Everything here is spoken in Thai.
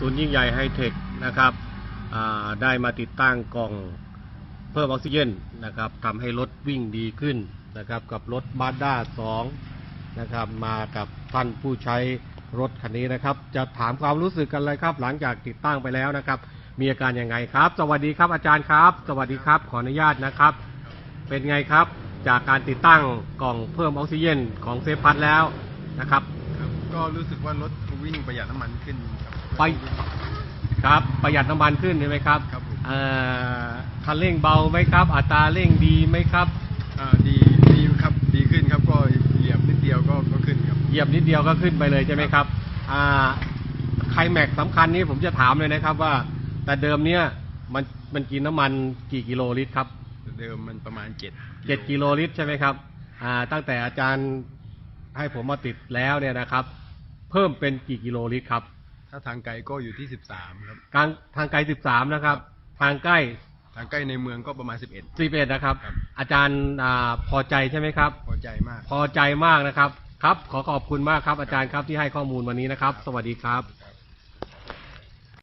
ศูนย์ยิ่งใหญ่ไฮเทคนะครับได้มาติดตั้งกล่องเพิ่มออกซิเจนนะครับทำให้รถวิ่งดีขึ้นนะครับกับรถมาด้า2นะครับมากับท่านผู้ใช้รถคันนี้นะครับ จะถามความรู้สึกกันเลยครับ หลังจากติดตั้งไปแล้วนะครับ มีอาการยังไงครับ สวัสดีครับอาจารย์ครับ สวัสดีครับขออนุญาตนะครับ เป็นไงครับจากการติดตั้งกล่องเพิ่มออกซิเจนของเซฟพัทแล้วนะครับ ก็รู้สึกว่ารถวิ่งประหยัดน้ำมันขึ้นครับไปครับประหยัดน้ำมันขึ้นใช่ไหมครับครับผมเอ่อคันเร่งเบาไหมครับ อัตราเร่งดีไหมครับ อ่าดีดีครับดีขึ้นครับก็เหยียบนิดเดียวก็ก็ขึ้นครับ เหยียบนิดเดียวก็ขึ้นไปเลยใช่ไหมครับอ่าไคลแม็กซ์สำคัญนี้ผมจะถามเลยนะครับว่า แต่เดิมเนี่ยมันมันกินน้ำมันกี่กิโลลิตรครับ เดิมมันประมาณเจ็ดเจ็ดกิโลลิตรใช่ไหมครับ อ่า ตั้งแต่อาจารย์ให้ผมมาติดแล้วเนี่ยนะครับ เพิ่มเป็นกี่กิโลลิตรครับ ถ้าทางไกลก็อยู่ที่สิบสามครับกลางทางไกลสิบสามนะครับ ทางใกล้ทางใกล้ในเมืองก็ประมาณสิบเอ็ดสิบเอ็ดนะครับครับ อาจารย์อ่าพอใจใช่ไหมครับ พอใจมาก พอใจมากนะครับ ครับ ขอขอบคุณมากครับอาจารย์ครับที่ให้ข้อมูลวันนี้นะครับ สวัสดีครับ